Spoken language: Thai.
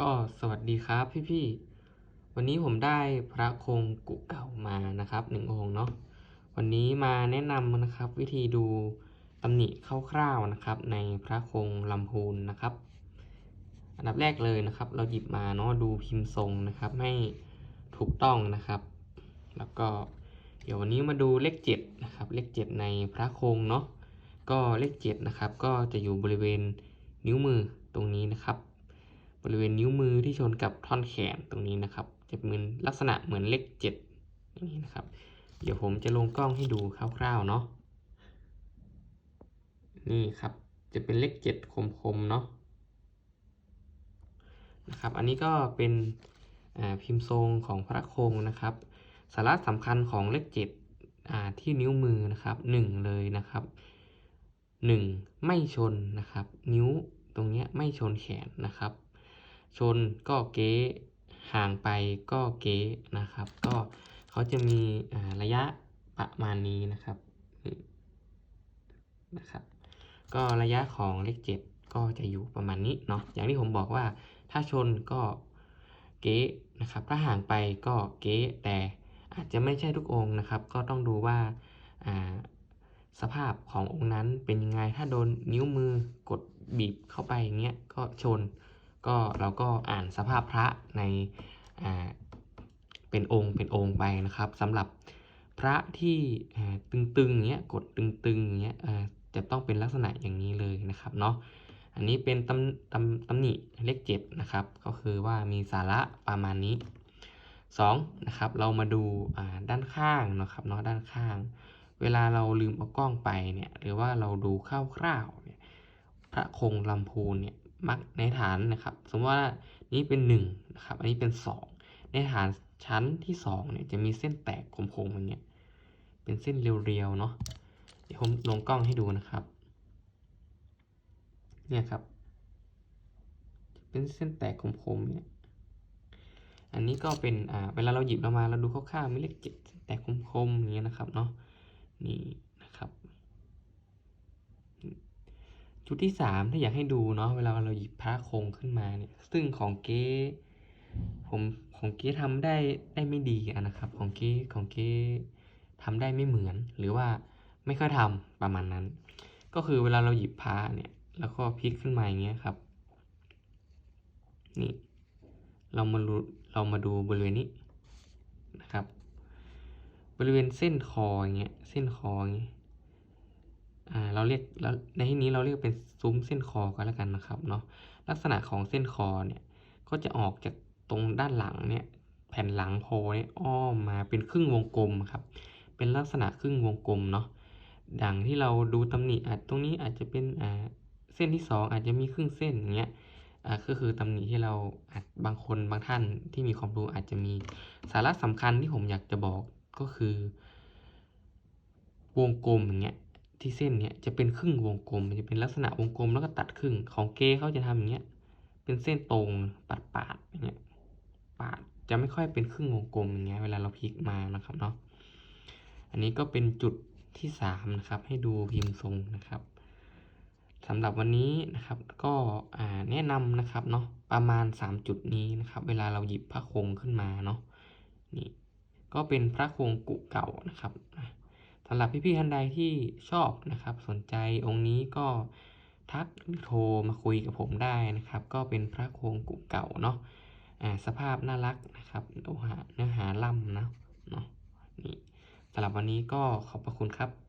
ก็สวัสดีครับพี่ๆ วันนี้ผมได้พระคงกุเก่ามานะครับหนึ่งองค์เนาะ วันนี้มาแนะนำนะครับ วิธีดูตำหนิคร่าวๆนะครับ ในพระคงลำพูนนะครับ อันดับแรกเลยนะครับ เราหยิบมาเนาะดูพิมพ์ทรงนะครับ ให้ถูกต้องนะครับ แล้วก็เดี๋ยววันนี้มาดูเลขเจ็ดนะครับ เลขเจ็ดในพระคงเนาะ ก็เลขเจ็ดนะครับ ก็จะอยู่บริเวณนิ้วมือตรงนี้นะครับ บริเวณนิ้วมือที่ชนกับท่อนแขนตรงนี้นะครับ จะเป็นลักษณะเหมือนเลขเจ็ดอย่างนี้นะครับ เดี๋ยวผมจะลงกล้องให้ดูคร่าวๆเนาะนี่ครับจะเป็นเลขเจ็ดคมๆเนาะนะครับ อันนี้ก็เป็นพิมพ์ทรงของพระโคงนะครับ สาระสำคัญของเลขเจ็ดที่นิ้วมือนะครับหนึ่งเลยนะครับหนึ่งไม่ชนนะครับ นิ้วตรงนี้ไม่ชนแขนนะครับ ชนก็เก๊ห่างไปก็เก๊นะครับ ก็เขาจะมีระยะประมาณนี้นะครับนะครับ ก็ระยะของเลขเจ็ดก็จะอยู่ประมาณนี้เนาะอย่างที่ผมบอกว่าถ้าชนก็เก๊นะครับ ถ้าห่างไปก็เก๊แต่อาจจะไม่ใช่ทุกองค์นะครับ ก็ต้องดูว่าสภาพขององค์นั้นเป็นยังไงถ้าโดนนิ้วมือกดบีบเข้าไปอย่างเงี้ยก็ชน ก็เราก็อ่านสภาพพระในเป็นองค์เป็นองค์ไปนะครับสำหรับพระที่ตึงๆเงี้ยกดตึงๆเงี้ยจะต้องเป็นลักษณะอย่างนี้เลยนะครับเนาะอันนี้เป็นตำตำตำหนิเลขเจ็ดนะครับ ก็คือว่ามีสาระประมาณนี้2นะครับเรามาดูด้านข้างนะครับเนาะด้านข้าง เวลาเราลืมเอากล้องไปเนี่ยหรือว่าเราดูคร่าวๆเนี่ยพระคงลำพูนเนี่ย มักในฐานนะครับ สมมติว่านี้เป็น1นะครับ อันนี้เป็น 2 ในฐานชั้นที่2เนี่ยจะมีเส้นแตกคมๆอย่างเงี้ย เป็นเส้นเรียวๆเนาะ เดี๋ยวผมลงกล้องให้ดูนะครับ เนี่ยครับ เป็นเส้นแตกคมๆเนี่ย อันนี้ก็เป็น อ่า เวลาเราหยิบออกมาเราดูคร่าวๆมีเลขเจ็ดแตกคมๆอย่างเงี้ยนะครับเนาะ นี่นะครับ จุดที่สามถ้าอยากให้ดูเนาะเวลาเราหยิบพระโคงขึ้นมาเนี่ย ซึ่งของเก๊ผมของเก๊ทำได้ได้ไม่ดีนะครับ ของเก๊ของเก๊ทำได้ไม่เหมือน หรือว่าไม่ค่อยทำประมาณนั้น ก็คือเวลาเราหยิบพระเนี่ย แล้วก็พลิกขึ้นมาอย่างเงี้ยครับนี่เรามาดูเรามาดูบริเวณนี้นะครับ บริเวณเส้นคออย่างเงี้ยเส้นคออย่างเงี้ย เราเรียกแล้วในที่นี้เราเรียกเป็นซุ้มเส้นคอก็แล้วกันนะครับเนาะลักษณะของเส้นคอเนี่ยก็จะออกจากตรงด้านหลังเนี่ยแผ่นหลังโพเนี่ยอ้อมมาเป็นครึ่งวงกลมครับ เป็นลักษณะครึ่งวงกลมเนาะดังที่เราดูตำหนิอาจตรงนี้อาจจะเป็นอ่าเส้นที่ 2 อาจจะมีครึ่งเส้นอย่างเงี้ยอ่าก็คือตำหนิที่เราอาจบางคนบางท่านที่มีความรู้อาจจะมีสาระสำคัญที่ผมอยากจะบอกก็คือ วงกลมอย่างเงี้ย ที่เส้นเนี้ยจะเป็นครึ่งวงกลมมันจะเป็นลักษณะวงกลมแล้วก็ตัดครึ่งของเกเขาจะทำอย่างเงี้ยเป็นเส้นตรงปาดปาดอย่างเงี้ยปาดจะไม่ค่อยเป็นครึ่งวงกลมอย่างเงี้ยเวลาเราพลิกมานะครับเนาะอันนี้ก็เป็นจุดที่สามนะครับให้ดูพิมพ์ทรงนะครับสำหรับวันนี้นะครับก็แนะนำนะครับเนาะประมาณ 3 จุดนี้นะครับ เวลาเราหยิบพระคงขึ้นมาเนาะนี่ก็เป็นพระคงกุเก่านะครับ สำหรับพี่ๆท่านใดที่ชอบนะครับ สนใจองค์นี้ก็ทักโทรมาคุยกับผมได้นะครับ ก็เป็นพระโคงกุเก่าเนาะสภาพน่ารักนะครับเนื้อหาเนื้อหาล่ำนะเนาะนี่สำหรับวันนี้ก็ขอบพระคุณครับ